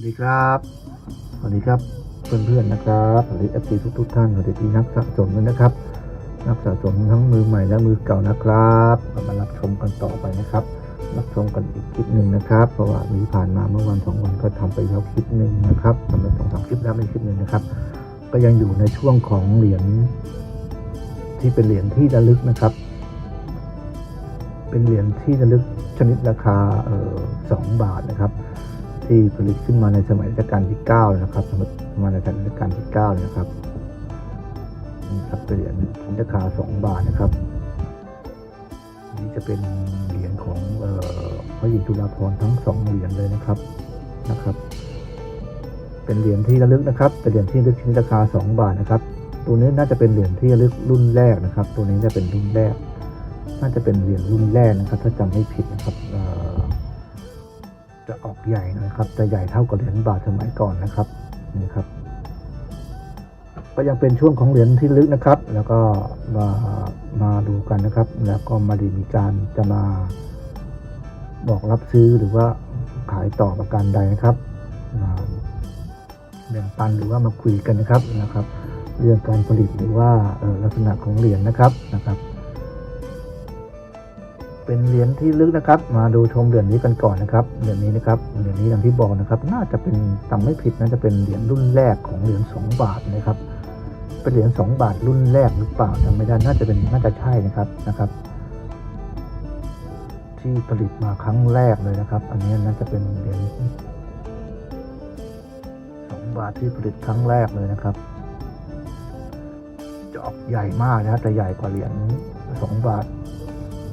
วัสดีครับสวัสดีครับเพื่อนๆนะครับสวัสดีเอฟซีทุกๆท่านสวัสดีที่นักสะสมด้วยนะครับ นักสะสมทั้งมือใหม่และมือเก่านะครับเรามารับชมกันต่อไปนะครับ รับชมกันอีกคลิปหนึ่งนะครับ เพราะว่ามีผ่านมาเมื่อวันสองวันก็ทำไปแล้วคลิปหนึ่งนะครับทำไปสองสามคลิปแล้วไม่คลิปหนึ่งนะครับ ก็ยังอยู่ในช่วงของเหรียญที่เป็นเหรียญที่ระลึกนะครับ เป็นเหรียญที่ระลึกชนิดราคาสองบาทนะครับ ที่ผลิตขึ้นมาในสมัยรัชกาลที่ 9 นะครับสมัยมาในสมัยรัชกาลที่ 9 นะครับนี่ครับเหรียญชนิดราคา 2 บาทนะครับนนี้จะเป็นเหรียญของพระหญิงจุฬาภรณ์ทั้งสองเหรียญเลยนะครับนะครับ เป็นเหรียญที่ระลึกนะครับ เป็นเหรียญที่ระลึกชนิดราคา 2 บาทนะครับ ตัวนี้น่าจะเป็นเหรียญที่ระลึกรุ่นแรกนะครับ ตัวนี้จะเป็นรุ่นแรก น่าจะเป็นเหรียญรุ่นแรกนะครับ ถ้าจำไม่ผิดนะครับ จะออกใหญ่นะครับจะใหญ่เท่ากับเหรียญบาทสมัยก่อนนะครับนี่ครับ ก็ยังเป็นช่วงของเหรียญที่ลึกนะครับ แล้วก็มามาดูกันนะครับ แล้วก็มาดีมีการจะมาบอกรับซื้อหรือว่าขายต่อประกันใดนะครับแบ่งปันหรือว่ามาคุยกันนะครับนะครับ เรื่องการผลิตหรือว่าลักษณะของเหรียญนะครับนะครับ เป็นเหรียญที่ลึกนะครับ มาดูชมเหรียญนี้กันก่อนนะครับเหรียญนี้นะครับเหรียญนี้อย่างที่บอกนะครับ น่าจะเป็นจำไม่ผิดน่าจะเป็นเหรียญรุ่นแรกของเหรียญ2บาทนะครับ เป็นเหรียญ2บาทรุ่นแรกหรือเปล่าจำไม่ได้น่าจะเป็นน่าจะใช่นะครับนะครับ ที่ผลิตมาครั้งแรกเลยนะครับ อันนี้น่าจะเป็นเหรียญ2บาทที่ผลิตครั้งแรกเลยนะครับจะออกใหญ่มากนะครับแต่ใหญ่กว่าเหรียญ2บาท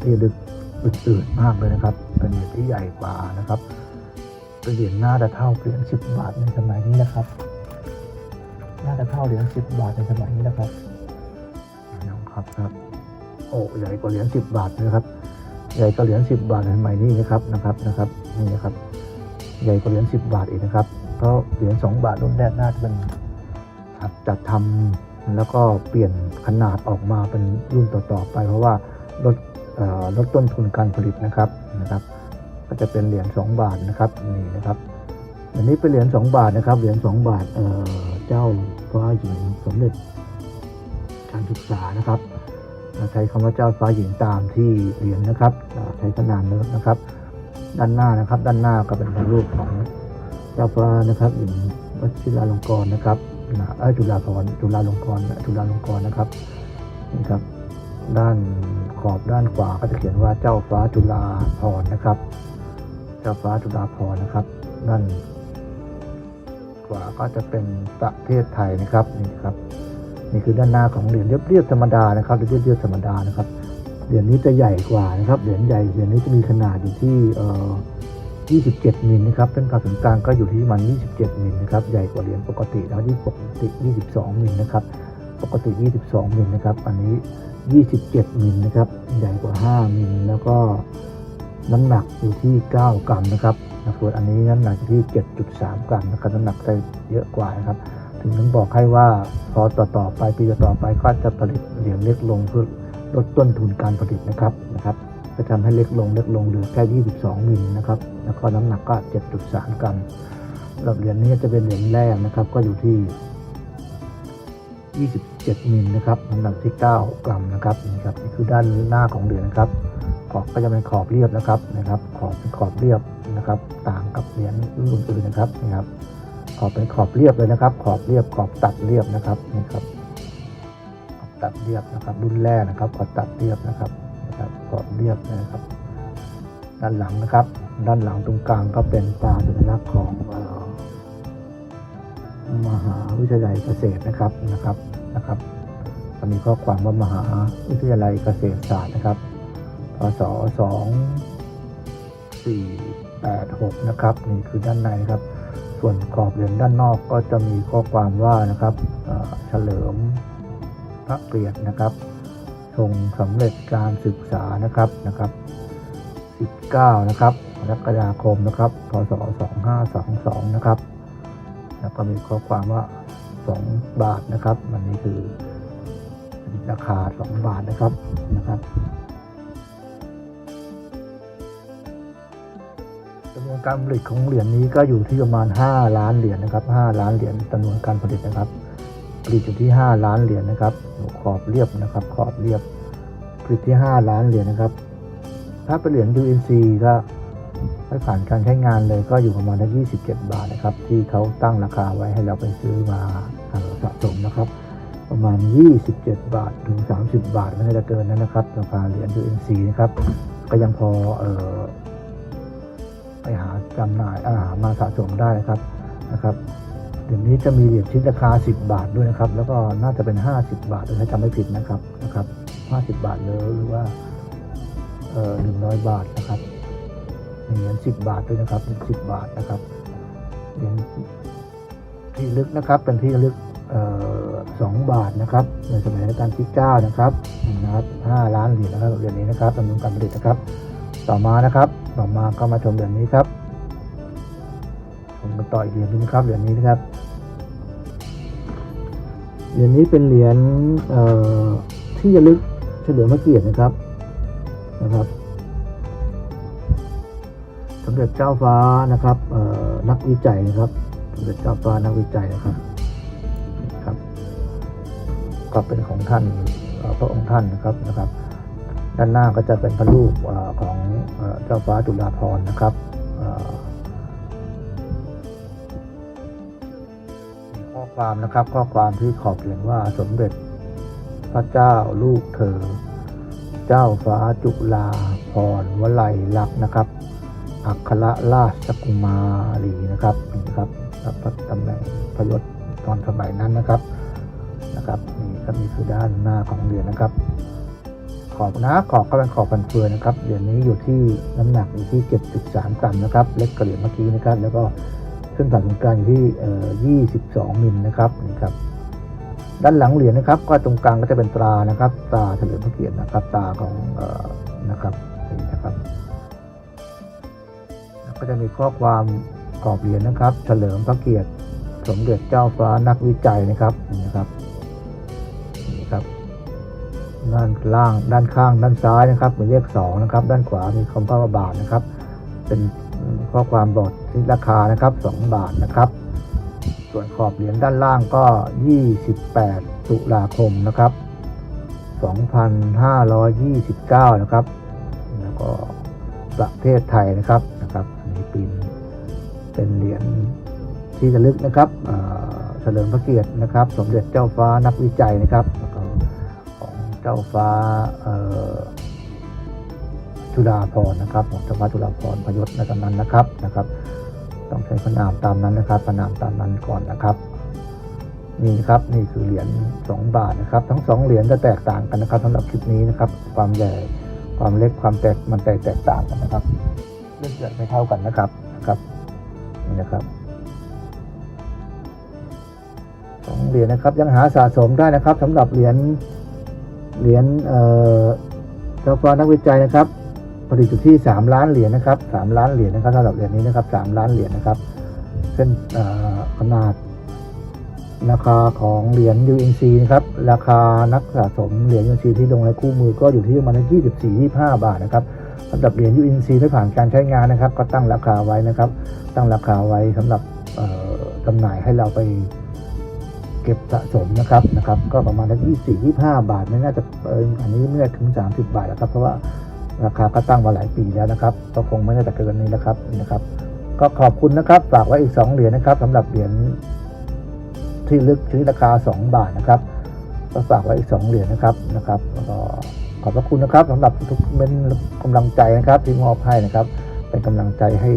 ที่ลึก อื่นๆมากเลยนะครับ เป็นเหรียญที่ใหญ่กว่านะครับเป็นเหรียญหน้าจะเท่าเหรียญสิบบาทในสมัยนี้นะครับ หน่าจะเท่าเหรียญสิบบาทในสมัยนี้นะครับนะครับครับ โอ้ใหญ่กว่าเหรียญสิบบาทนะครับ ใหญ่กว่าเหรียญสิบบาทในสมัยนี้นะครับนะครับนะครับนี่นะครับ ใหญ่กว่าเหรียญสิบบาทอีกนะครับ เพราะเหรียญสองบาทรุ่นแรกน่าจะเป็นจัดทำแล้วก็เปลี่ยนขนาดออกมาเป็นรุ่นต่อๆไป เพราะว่าลด ลดต้นทุนการผลิตนะครับนะครับ ก็จะเป็นเหรียญ2บาทนะครับนี่นะครับอันนี้เป็นเหรียญ2บาทนะครับเหรียญ2บาทเเจ้าฟ้าหญิงสมเด็จการศึกษานะครับใช้คำว่าเจ้าฟ้าหญิงตามที่เหรียญนะครับใช้ขนาดเนิร์นะครับ ด้านหน้านะครับ ด้านหน้าก็เป็นรูปของเจ้าฟ้านะครับหญิงวชิราลงกรณ์นะครับนะเอจุฬาภรณ์จุฬาลงกรณ์จุฬาลงกรณ์นะครับนี่ครับด้าน อบด้านขวาก็จะเขียนว่าเจ้าฟ้าจุฬาภรนะครับ เจ้าฟ้าจุฬาภรนะครับ ด้านขวาก็จะเป็นประเทศไทยนะครับนี่ครับนี่คือด้านหน้าของเหรียญเรียบๆธรรมดานะครับเรียบๆธรรมดานะครับเหรียญนี้จะใหญ่กว่านะครับเหรียญใหญ่เหรียญนี้จะมีขนาดอยู่ที่เอ่อ27มิลนะครับเป็นกาศูนย์กลางก็อยู่ที่ประมัน27มิลนะครับ ใหญ่กว่าเหรียญปกติแล้วที่ปกติ 22มิลนะครับ ปกติ 22มิลนะครับ อันนี้ 27 มิลนะครับ ใหญ่กว่า 5 มิล แล้วก็น้ำหนักอยู่ที่ 9 กรัมนะครับส่วนอันนี้น้ำหนักอยู่ที่ 7.3 กรัมนะครับ น้ำหนักจะเยอะกว่านะครับ ถึงต้องบอกให้ว่าพอต่อต่อๆไปปีต่อไปก็จะผลิตเหรียญเล็กลงเพื่อลดต้นทุนการผลิตนะครับนะครับจะทำให้เล็กลงเล็กลงเหลือแค่ 22 มิลนะครับ แล้วก็น้ำหนักก็ 7.3 กรัมสำหรับเหรียญนี้จะเป็นเหรียญแรกนะครับ ก็อยู่ที่ 27 มิลนะครับน้ำหนักที่ 9 กรัมนะครับนี่ครับนี่คือด้านหน้าของเหรียญนะครับ ขอบก็จะเป็นขอบเรียบนะครับนะครับ ขอบเป็นขอบเรียบนะครับ ต่างกับเหรียญรุ่นอื่นๆนะครับนี่ครับ ขอบเป็นขอบเรียบเลยนะครับ ขอบเรียบขอบตัดเรียบนะครับนี่ครับ ขอบตัดเรียบนะครับรุ่นแรกนะครับ ขอบตัดเรียบนะครับนะครับ ขอบเรียบนะครับ ด้านหลังนะครับ ด้านหลังตรงกลางก็เป็นตาสัญลักษณ์ของ มหาวิทยาลัยเกษตรนะครับนะครับนะครับจะมีข้อความว่ามหาวิทยาลัยเกษตรศาสตร์นะครับพศสองสี่แปดหกนะครับนี่คือด้านในนะครับ ส่วนขอบเหรียญด้านนอกก็จะมีข้อความว่านะครับเฉลิมพระเกียรตินะครับทรงสำเร็จการศึกษานะครับนะครับ19 นะครับกรกฎาคมนะครับ พศ 2522 นะครับ แล้วก็มีข้อความว่า 2 บาทนะครับวันนี้คือราคา 2 บาทนะครับนะครับจำนวนการผลิตของเหรียญนี้ก็อยู่ที่ประมาณ 5 ล้านเหรียญนะครับ 5 ล้านเหรียญจำนวนการผลิตนะครับ ผลิตอยู่ที่ 5 ล้านเหรียญนะครับขอบเรียบนะครับ ขอบเรียบผลิตที่ 5 ล้านเหรียญนะครับ ถ้าเป็นเหรียญ UNC ก็ ไม่ผ่านการใช้งานเลยก็อยู่ประมาณ27 บาทนะครับ ที่เขาตั้งราคาไว้ให้เราไปซื้อมาสะสมนะครับ ประมาณ 27 บาทถึง 30 บาทไม่น่าจะเกินนั้นนะครับราคาเหรียญ UNC นะครับ ก็ยังพอเอ่อไปหาจำหน่ายอาหามาสะสมได้นะครับนะครับเดี๋ยวนี้จะมีเหรียญชิ้นราคา 10 บาทด้วยนะครับ แล้วก็น่าจะเป็น 50 บาทถ้าจำไม่ผิดนะครับนะครับ 50 บาทเลยหรือว่าเอ่อ100 บาทนะครับ เหรียญ10บาทด้วยนะครับเหรียญ10บาทนะครับเหรียญที่ลึกนะครับ เป็นที่ลึกเอ่อ2บาทนะครับ ในสมัยรัชกาลที่9นะครับนะครับ5ล้านเหรียญนะครับเหรียญนี้นะครับจำนวนการผลิตนะครับ ต่อมานะครับ ต่อมาก็มาชมเหรียญนี้ครับผมมาต่ออีกเหรียญนึงนะครับเหรียญนี้นะครับเหรียญนี้เป็นเหรียญที่ระลึกเฉลิมพระเกียรตินะครับนะครับ เด็จเจ้าฟ้านะครับนักวิจัยนะครับสมเด็จเจ้าฟ้านักวิจัยนะครับครับก็เป็นของท่านพระองค์ท่านนะครับนะครับ ด้านหน้าก็จะเป็นพระรูปของเจ้าฟ้าจุฬาภรณ์นะครับข้อความนะครับข้อความที่ขอบเขียนว่าสมเด็จพระเจ้าลูกเธอ เจ้าฟ้าจุฬาภรณ์วลัยลักษณ์นะครับ อัครราชกุมารีนะครับนี่นะครับพระตำแหน่งพยศตอนสมัยนั้นนะครับนะครับนี่ครับนี่คือด้านหน้าของเหรียญนะครับ ขอบนะขอบก็เป็นขอบฟันเฟืองนะครับเหรียญนี้อยู่ที่น้ำหนักอยู่ที่ 7.3 กรัมนะครับ เล็กกว่าเหรียญเมื่อกี้นะครับ แล้วก็เส้นผ่าศูนย์กลางอยู่ที่เอ่อ22 มิลนะครับนี่ครับด้านหลังเหรียญนะครับ ก็ตรงกลางก็จะเป็นตรานะครับ ตราเฉลิมพระเกียรตินะครับตราของเอ่อนะครับ ก็จะมีข้อความกรอบเหรียญนะครับ เฉลิมพระเกียรติ สมเด็จเจ้าฟ้านักวิจัยนะครับนี่นะครับนี่ครับ ด้านล่างด้านข้างด้านซ้ายนะครับเป็นเลขสองนะครับ ด้านขวามีคำว่าบาทนะครับ เป็นข้อความบอกที่ราคานะครับสองบาทนะครับ ส่วนขอบเหรียญด้านล่างก็ 28 ตุลาคมนะครับ 2529 นะครับ แล้วก็ประเทศไทยนะครับ เป็นเหรียญที่ระลึกนะครับเฉลิมพระเกียรตินะครับ สมเด็จเจ้าฟ้านักวิจัยนะครับแล้วก็ของเจ้าฟ้าจุฬาภรนะครับของเจ้าฟ้าจุฬาภรพยศในตอนนั้นนะครับนะครับ ต้องใช้พระนามตามนั้นนะครับพระนามตามนั้นก่อนนะครับนี่นะครับนี่คือเหรียญ2 บาทนะครับ ทั้งสองเหรียญจะแตกต่างกันนะครับสำหรับคลิปนี้นะครับ ความใหญ่ความเล็กความแตกมันแตกแตกต่างกันนะครับเลือดเลือดไม่เท่ากันนะครับนะครับ นี่นะครับสองเหรียญนะครับยังหาสะสมได้นะครับสำหรับเหรียญเหรียญเอ่อเจ้าฟานักวิจัยนะครับ ผลิตอยู่ที่ 3 ล้านเหรียญนะครับ 3 ล้านเหรียญนะครับสำหรับเหรียญนี้นะครับ 3 ล้านเหรียญนะครับ เส้นขนาดราคาของเหรียญ UNC นะครับ ราคานักสะสมเหรียญ UNC ที่ลงในคู่มือก็อยู่ที่ประมาณ24 25 บาทนะครับ สำหรับเหรียญ UNC ที่ผ่านการใช้งานนะครับ ก็ตั้งราคาไว้นะครับ ตั้งราคาไว้สำหรับเอ่อจำหน่ายให้เราไปเก็บสะสมนะครับนะครับ ก็ประมาณยี่สี่ยี่ห้าบาทไม่น่าจะเอออันนี้ไม่น่าถึงสามสิบบาทแล้วครับ เพราะว่าราคาก็ตั้งมาหลายปีแล้วนะครับ ก็คงไม่น่าจะเกินนี้นะครับนะครับ ก็ขอบคุณนะครับ ฝากไว้อีกสองเหรียญนะครับสำหรับเหรียญที่ลึกชื่อราคาสองบาทนะครับก็ฝากไว้อีกสองเหรียญนะครับนะครับแล้วก็ ขอบพระคุณนะครับสำหรับทุกเป็นกำลังใจนะครับที่มอบให้นะครับ เป็นกำลังใจให้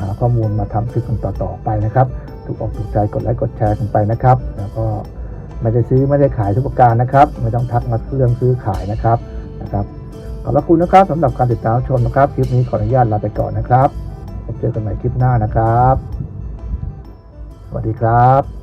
หาข้อมูลมาทำคลิปกันต่อๆไปนะครับถูกอกถูกใจกดไลค์กดแชร์กันไปนะครับ แล้วก็ไม่ได้ซื้อไม่ได้ขายทุกประการนะครับ ไม่ต้องทักมาเรื่องซื้อขายนะครับนะครับขอบพระคุณนะครับสำหรับการติดตามชมนะครับ คลิปนี้ขออนุญาตลาไปก่อนนะครับพบเจอกันใหม่คลิปหน้านะครับ สวัสดีครับ